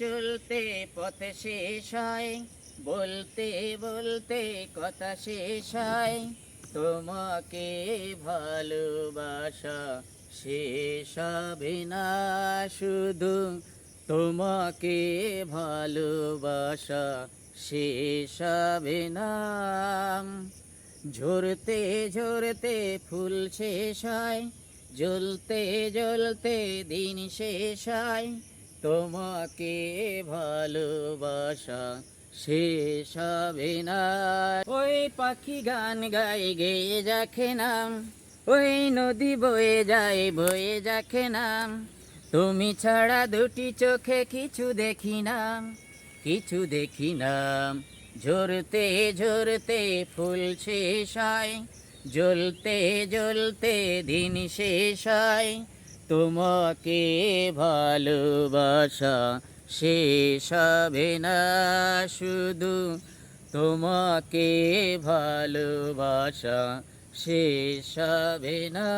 চলতে পথ শেষ হয়, বলতে বলতে কথা শেষ হয়। তোমাকে ভালোবাসা শেষ হবে না শুধু, তোমাকে ভালোবাসা শেষ হবে না। ঝরতে ঝরতে ফুল শেষ হয়, জ্বলতে জ্বলতে দিন শেষ হয়। তোমাকে ভালোবাসা শেষ হবে না। ওই পাখি গান গাই গেয়ে যাকে নাম, ওই নদী বয়ে যায় বয়ে যাকে নাম। তুমি ছাড়া দুটি চোখে কিছু দেখি না কিছু দেখি না ঝরতে ঝরতে ফুল শেষ হয়, জ্বলতে জ্বলতে দিন শেষ হয়। তোমাকে ভালোবাসা শেষ হবে না শুধু। তোমাকে ভালোবাসা শেষ হবে না।